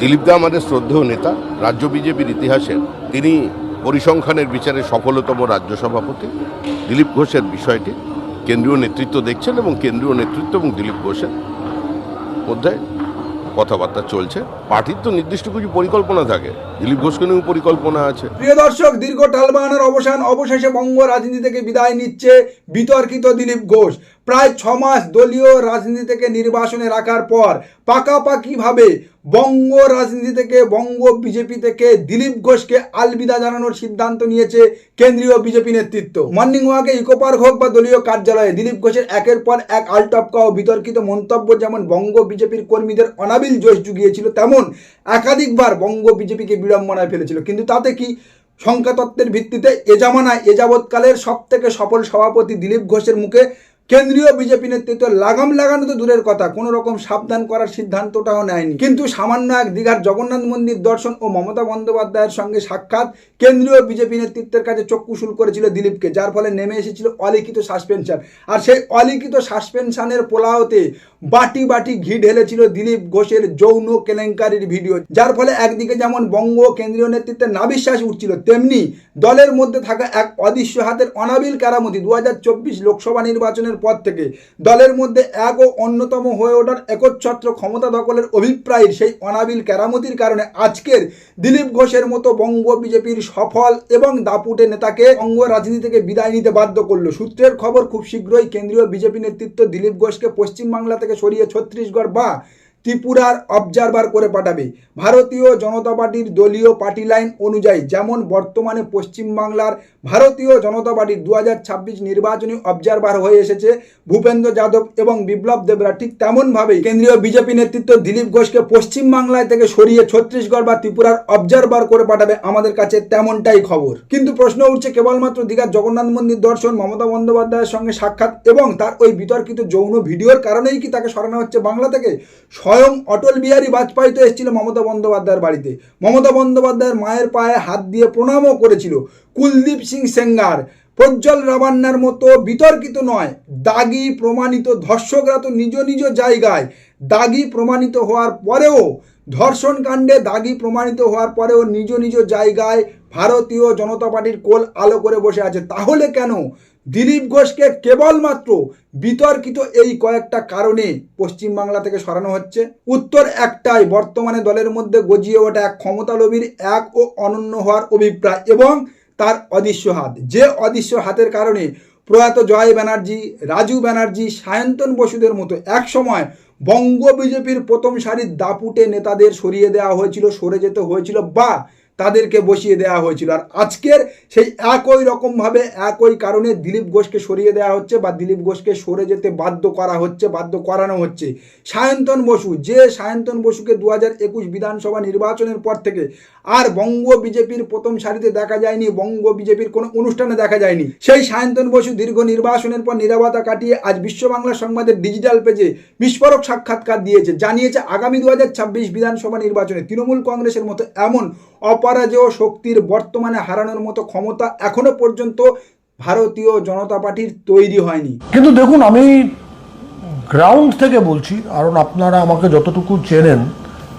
দিলীপ দা আমাদের শ্রদ্ধেয় নেতা, রাজ্য বিজেপির ইতিহাসের, তিনি পরিসংখ্যানের বিচারে সফলতম রাজ্য সভাপতি। দিলীপ ঘোষের বিষয়টি কেন্দ্রীয় নেতৃত্ব দেখছেন এবং কেন্দ্রীয় নেতৃত্ব এবং দিলীপ ঘোষের মধ্যে কথাবার্তা চলছে। পার্টির তো নির্দিষ্ট কিছু পরিকল্পনা থাকে। দিলীপ ঘোষকে নিয়েও পরিকল্পনা আছে? প্রিয় দর্শক, দীর্ঘ টালবাহানার অবসান, অবশেষে বঙ্গ রাজনীতি থেকে বিদায় নিচ্ছে বিতর্কিত দিলীপ ঘোষ। প্রায় ছ মাস দলীয় রাজনীতি থেকে নির্বাসনে রাখার পর পাকাপাকিভাবে বঙ্গ রাজনীতি থেকে, বঙ্গ বিজেপি থেকে দিলীপ ঘোষকে আলবিদা জানানোর সিদ্ধান্ত নিয়েছে কেন্দ্রীয় বিজেপি নেতৃত্ব। মর্নিং ওয়াকে ইকো পার্ক হোক বা দলীয় কার্যালয়ে দিলীপ ঘোষের একের পর এক আলটপকা ও বিতর্কিত মন্তব্য যেমন বঙ্গ বিজেপির কর্মীদের অনাবিল জোশ জুগিয়েছিল, তেমন একাধিকবার বঙ্গ বিজেপিকে বিড়ম্বনায় ফেলেছিল। কিন্তু তাতে কি সংখ্যাতত্ত্বের ভিত্তিতে এ জামানায় এ যাবৎকালের সব থেকে সফল সভাপতি দিলীপ ঘোষের মুখে কেন্দ্রীয় বিজেপি নেতৃত্ব লাগাম লাগানো তো দূরের কথা, কোনো রকম সাবধান করার সিদ্ধান্তটাও নেয়নি। কিন্তু সামান্য এক দীঘার জগন্নাথ মন্দির দর্শন ও মমতা বন্দ্যোপাধ্যায়ের সঙ্গে সাক্ষাৎ কেন্দ্রীয় বিজেপি নেতৃত্বের কাছে চক্ষুশুল করেছিল দিলীপকে, যার ফলে নেমে এসেছিল অলিখিত সাসপেনশন। আর সেই অলিখিত সাসপেনশনের পোলাওতে বাটি বাটি ঘি ঢেলেছিল দিলীপ ঘোষের যৌন কেলেঙ্কারির ভিডিও, যার ফলে একদিকে যেমন বঙ্গ কেন্দ্রীয় নেতৃত্বের নাবিশ্বাস উঠছিল, তেমনি দলের মধ্যে থাকা এক অদৃশ্য হাতের অনাবিল কারামতি দু হাজার চব্বিশ লোকসভা নির্বাচনের পর থেকে দলের মধ্যে এক ও অন্যতম হয়ে ওঠার একচ্ছত্র ক্ষমতা দখলের অভিপ্রায়ের সেই অনাবিল কেরামতির কারণে আজকের দিলীপ ঘোষের মতো বঙ্গ বিজেপির সফল এবং দাপুটে নেতাকে অঙ্গ রাজনীতি থেকে বিদায় নিতে বাধ্য করল। সূত্রের খবর, খুব শীঘ্রই কেন্দ্রীয় বিজেপি নেতৃত্ব দিলীপ ঘোষকে পশ্চিমবাংলা থেকে সরিয়ে ছত্তিশগড় বা ত্রিপুরার অবজারভার করে পাঠাবে। ভারতীয় জনতা পার্টির দলীয় পার্টি লাইন অনুযায়ী যেমন বর্তমানে পশ্চিমবাংলার ভারতীয় জনতা পার্টির দু হাজার ছাব্বিশ নির্বাচনী অবজারভার হয়ে এসেছে ভূপেন্দ্র যাদব এবং বিপ্লব দেবরা। ঠিক তেমনভাবেই কেন্দ্রীয় বিজেপি নেতৃত্ব দিলীপ ঘোষকে পশ্চিমবাংলায় থেকে সরিয়ে ছত্তিশগড় বা ত্রিপুরার অবজারভার করে পাঠাবে আমাদের কাছে তেমনটাই খবর। কিন্তু প্রশ্ন উঠছে কেবলমাত্র দীঘার জগন্নাথ মন্দির দর্শন মমতা বন্দ্যোপাধ্যায়ের সঙ্গে সাক্ষাৎ এবং তার ওই বিতর্কিত যৌন ভিডিওর কারণেই কি তাকে সরানো হচ্ছে বাংলা থেকে? স্বয়ং অটল বিহারী বাজপেয়ী তো এসেছিল মমতা বন্দ্যোপাধ্যায়ের বাড়িতে। মমতা বন্দ্যোপাধ্যায়ের মায়ের পায়ে হাত দিয়ে প্রণামও করেছিল কুলদীপ সিং সেঙ্গার। প্রজ্জ্বল রাবান্নার মতো বিতর্কিত নয়, দাগি প্রমাণিত ধর্ষকরা তো নিজ নিজ জায়গায়। দাগি প্রমাণিত হওয়ার পরেও, ধর্ষণ কাণ্ডে দাগি প্রমাণিত হওয়ার পরেও নিজ নিজ জায়গায় ভারতীয় জনতা পার্টির কোল আলো করে বসে আছে। তাহলে কেন? দিলীপ ঘোষকে কেবলমাত্র বিতর্কিত এই কয়েকটা কারণে পশ্চিমবাংলা থেকে সরানো হচ্ছে। উত্তর একটাই, বর্তমানে দলের মধ্যে গজিয়ে ওঠা এক ক্ষমতালোভীর এক ও অনন্য হওয়ার অভিপ্রায় এবং তার অদৃশ্য হাত। যে অদৃশ্য হাতের কারণে প্রয়াত জয় ব্যানার্জি, রাজু ব্যানার্জি, সায়ন্তন বসুদের মতো এক সময় বঙ্গ বিজেপির প্রথম সারির দাপুটে নেতাদের সরিয়ে দেওয়া হয়েছিল, সরে যেতে হয়েছিল বা তাদেরকে বসিয়ে দেওয়া হয়েছিল। আর আজকের সেই একই রকমভাবে একই কারণে দিলীপ ঘোষকে সরিয়ে দেওয়া হচ্ছে বা দিলীপ ঘোষকে সরে যেতে বাধ্য করা হচ্ছে, বাধ্য করানো হচ্ছে। সায়ন্তন বসু, যে সায়ন্তন বসুকে দু হাজার একুশ বিধানসভা নির্বাচনের পর থেকে আর বঙ্গ বিজেপির প্রথম সারিতে দেখা যায়নি, বঙ্গ বিজেপির কোনো অনুষ্ঠানে দেখা যায়নি, সেই সায়ন্তন বসু দীর্ঘ নির্বাচনের পর নিরাপত্তা কাটিয়ে আজ বিশ্ব বাংলা সংবাদের ডিজিটাল পেজে বিস্ফোরক সাক্ষাৎকার দিয়েছে। জানিয়েছে আগামী দু হাজার ছাব্বিশ বিধানসভা নির্বাচনে তৃণমূল কংগ্রেসের মতো এমন অপরাজেয় শক্তির বর্তমানে হারানোর মতো ক্ষমতা এখনও পর্যন্ত ভারতীয় জনতা পার্টির তৈরি হয়নি। কিন্তু দেখুন আমি গ্রাউন্ড থেকে বলছি কারণ আপনারা আমাকে যতটুকু চেনেন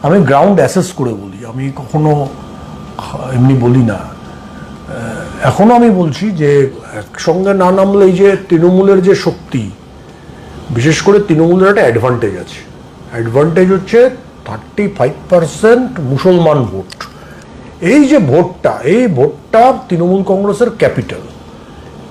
আমি গ্রাউন্ড অ্যাসেস করে বলি। আমি কখনো এমনি বলি না। আহ, এখনও আমি বলছি যে একসঙ্গে না নামলে এই যে তৃণমূলের যে শক্তি বিশেষ করে তৃণমূলের একটা অ্যাডভান্টেজ আছে। অ্যাডভান্টেজ হচ্ছে থার্টি ফাইভ পার্সেন্ট মুসলমান ভোট এই যে ভোটটা, এই ভোটটা তৃণমূল কংগ্রেসের ক্যাপিটাল।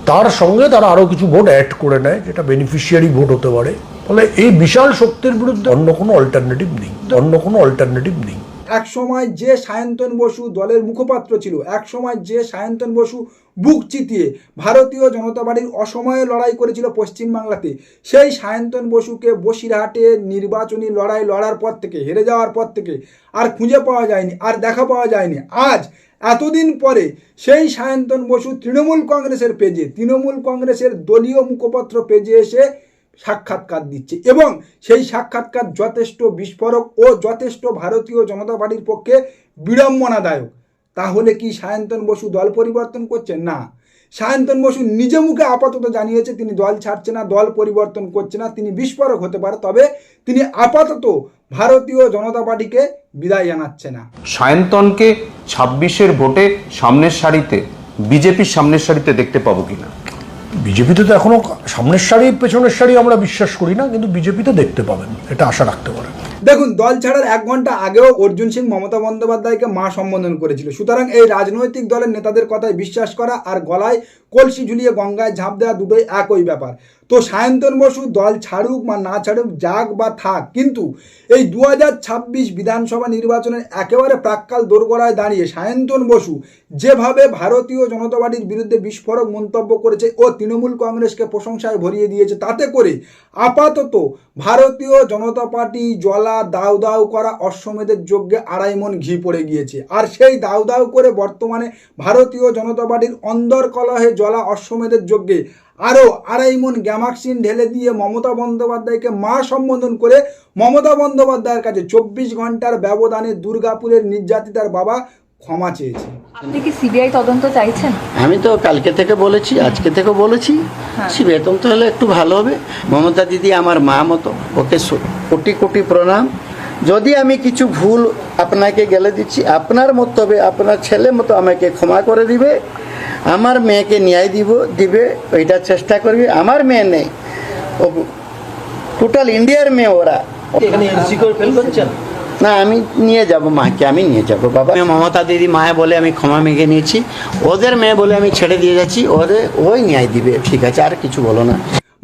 তার সঙ্গে তারা আরও কিছু ভোট অ্যাড করে নেয়, যেটা বেনিফিশিয়ারি ভোট হতে পারে। ফলে এই বিশাল শক্তির বিরুদ্ধে অন্য কোনো অল্টারনেটিভ নেই, অন্য কোনো অল্টারনেটিভ নেই। এক সময় যে সায়ন্তন বসু দলের মুখপাত্র ছিল, এক সময় যে সায়ন্তন বসু বুক চিতিয়ে ভারতীয় জনতা পার্টির অসময়ে লড়াই করেছিল পশ্চিমবাংলাতে সেই সায়ন্তন বসুকে বসিরহাটে নির্বাচনী লড়াই লড়ার পর থেকে, হেরে যাওয়ার পর থেকে আর খুঁজে পাওয়া যায়নি, আর দেখা পাওয়া যায়নি। আজ এতদিন পরে সেই সায়ন্তন বসু তৃণমূল কংগ্রেসের পেজে তৃণমূল কংগ্রেসের দলীয় মুখপত্র পেজে এসে সাক্ষাৎকার দিচ্ছে। এবং সেই সাক্ষাৎকার যথেষ্ট বিস্ফোরক ও যথেষ্ট ভারতীয় জনতা পার্টির পক্ষে বিড়ম্বনাদায়ক। তাহলে কি সায়ন্তন বসু দল পরিবর্তন করছেন না। সায়ন্তন বসু নিজে মুখে আপাতত জানিয়েছে, তিনি দল ছাড়ছে না, দল পরিবর্তন করছে না, তিনি বিস্ফোরক হতে পারে, তবে তিনি আপাতত ভারতীয় জনতা পার্টিকে বিদায় জানাচ্ছে না। সায়ন্তনকে ছাব্বিশের ভোটে সামনের সারিতে, বিজেপির সামনের সারিতে দেখতে পাবো কিনা? বিজেপিতে তো এখনও সামনের সারি পেছনের সারি আমরা বিশ্বাস করি না, কিন্তু বিজেপিতে দেখতে পাবেন, এটা আশা রাখতে পারেন। দেখুন, দল ছাড়ার এক ঘণ্টা আগেও অর্জুন সিং মমতা বন্দ্যোপাধ্যায়কে মা সম্বোধন করেছিল। সুতরাং এই রাজনৈতিক দলের নেতাদের কথায় বিশ্বাস করা আর গলায় কলসি ঝুলিয়ে গঙ্গায় ঝাঁপ দেওয়া দুটোই একই ব্যাপার। তো সায়ন্তন বসু দল ছাড়ুক বা না ছাড়ুক, যাক বা থাক, কিন্তু এই দু হাজার ছাব্বিশ বিধানসভা নির্বাচনের একেবারে প্রাক্কাল দোরগোড়ায় দাঁড়িয়ে সায়ন্তন বসু যেভাবে ভারতীয় জনতা পার্টির বিরুদ্ধে বিস্ফোরক মন্তব্য করেছে ও তৃণমূল কংগ্রেসকে প্রশংসায় ভরিয়ে দিয়েছে, তাতে করে আপাতত ভারতীয় জনতা পার্টি জলা দাউ দাউ করা অশ্বমেধের যজ্ঞে আড়াই মন ঘি পড়ে গিয়েছে। আর সেই দাউ দাউ করে বর্তমানে ভারতীয় জনতা পার্টির অন্দর কলহে জলা অশ্বমেধের যজ্ঞে আরও আড়াই মন গ্যামাক্সিন ঢেলে দিয়ে মমতা বন্দ্যোপাধ্যায়কে মা সম্বোধন করে মমতা বন্দ্যোপাধ্যায়ের কাছে চব্বিশ ঘণ্টার ব্যবধানে দুর্গাপুরের নির্যাতিতার বাবা ক্ষমা চেয়েছে। আপনি কি সিবিআই তদন্ত চাইছেন? আমি তো কালকে থেকে বলেছি আজকে থেকে বলেছি। সে বেতন তো হলে একটু ভালো হবে। মমতা দিদি আমার মা মতো ওকে কোটি কোটি প্রণাম। যদি আমি কিছু ভুল আপনাকে গেলে দিচ্ছি আপনার মতবে আপনার ছেলে মতো আমাকে ক্ষমা করে দিবে আমার মেয়েকে ন্যায় দিব দিবে ওইটা চেষ্টা করবে। আমার মেয়ে নেই। ও টোটাল ইন্ডিয়ার মেয়ে ওরা। এখানে ফেল করছেন? না আমি নিয়ে যাব মাকে আমি নিয়ে যাব বাবা। আমি মমতা দিদি মায়ে বলে আমি ক্ষমা মেঘে নিয়েছি। ওদের মেয়ে বলে আমি ছেড়ে দিয়ে যাচ্ছি ওদের ওই ন্যায় দিবে ঠিক আছে আর কিছু বলো না।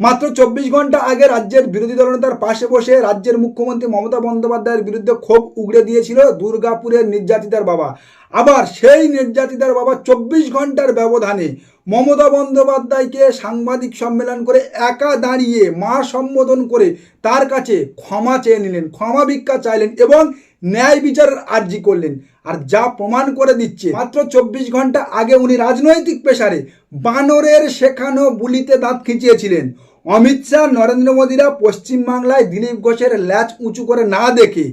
মাত্র চব্বিশ ঘণ্টা আগে রাজ্যের বিরোধী দলনেতার পাশে বসে রাজ্যের মুখ্যমন্ত্রী মমতা বন্দ্যোপাধ্যায়ের বিরুদ্ধে ক্ষোভ উগড়ে দিয়েছিল দুর্গাপুরের নির্যাতিতার বাবা। আবার সেই নির্যাতিতার বাবা চব্বিশ ঘণ্টার ব্যবধানে মমতা বন্দ্যোপাধ্যায়কে সাংবাদিক সম্মেলন করে একা দাঁড়িয়ে মা সম্বোধন করে তার কাছে ক্ষমা চেয়ে নিলেন, ক্ষমা ভিক্ষা চাইলেন এবং ন্যায় বিচারের আর্জি করলেন। আর যা প্রমাণ করে দিচ্ছে, মাত্র চব্বিশ ঘণ্টা আগে উনি রাজনৈতিক পেশারে বানরের শেখানো বুলিতে দাঁত খিঁচিয়েছিলেন। অমিত শাহ, নরেন্দ্র মোদীরা পশ্চিমবাংলায় দিলীপ ঘোষের ল্যাচ উঁচু করে না দেখে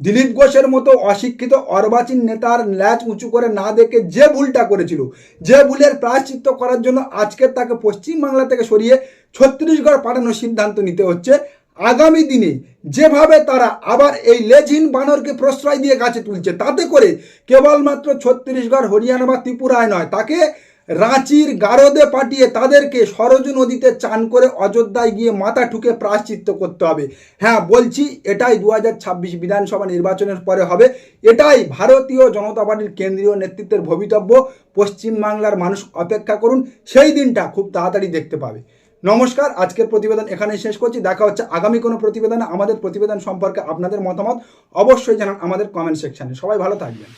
দিলীপ ঘোষের মতো অশিক্ষিত অর্বাচীন নেতার ল্যাচ উঁচু করে না দেখে যে ভুলটা করেছিল, যে ভুলের প্রায়শ্চিত্ত করার জন্য আজকে তাকে পশ্চিমবাংলা থেকে সরিয়ে ছত্তিশগড় পাঠানোর সিদ্ধান্ত নিতে হচ্ছে। আগামী দিনে যেভাবে তারা আবার এই লেজিন বানরকে প্রশ্রয় দিয়ে গাছে তুলছে, তাতে করে কেবলমাত্র ছত্তিশগড়, হরিয়ানা বা ত্রিপুরায় নয়, তাকে রাঁচির গারদে পাঠিয়ে তাদেরকে সরজু নদীতে চান করে অযোধ্যায় গিয়ে মাথা ঠুকে প্রায়শ্চিত্ত করতে হবে। হ্যাঁ বলছি এটাই দু হাজার ছাব্বিশ বিধানসভা নির্বাচনের পরে হবে। এটাই ভারতীয় জনতা পার্টির কেন্দ্রীয় নেতৃত্বের ভবিতব্য। পশ্চিমবাংলার মানুষ অপেক্ষা করুন, সেই দিনটা খুব তাড়াতাড়ি দেখতে পাবে। নমস্কার, আজকের প্রতিবেদন এখানেই শেষ করছি। দেখা হচ্ছে আগামী কোনো প্রতিবেদনে। আমাদের প্রতিবেদন সম্পর্কে আপনাদের মতামত অবশ্যই জানান আমাদের কমেন্ট সেকশানে সবাই ভালো থাকবেন।